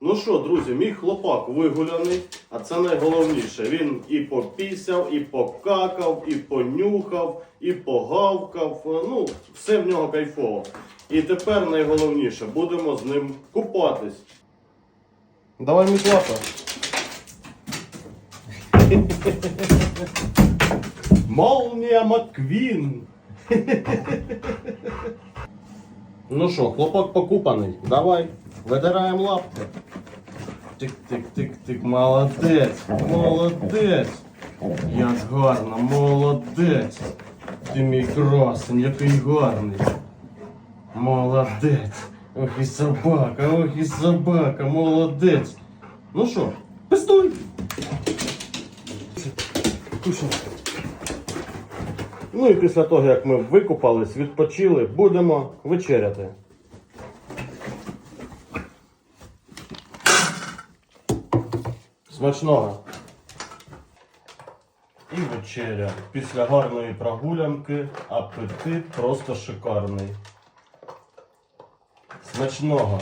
Ну що, друзі, мій хлопак вигуляний, а це найголовніше. Він і попісяв, і покакав, і понюхав, і погавкав. Ну, все в нього кайфово. І тепер найголовніше, будемо з ним купатись. Давай мітлата. Молнія Маквін. Ну що, хлопок покупаний. Давай, видираємо лапки. Тик-тик-тик-тик, молодець, молодець. Як гарно, молодець. Ти мій красень, який гарний. Молодець. Ох і собака, ох і собака, молодець. Ну що, пистуй. Кушай. Ну і після того, як ми викупались, відпочили, будемо вечеряти. Смачного. І вечеря. Після гарної прогулянки апетит просто шикарний. Смачного.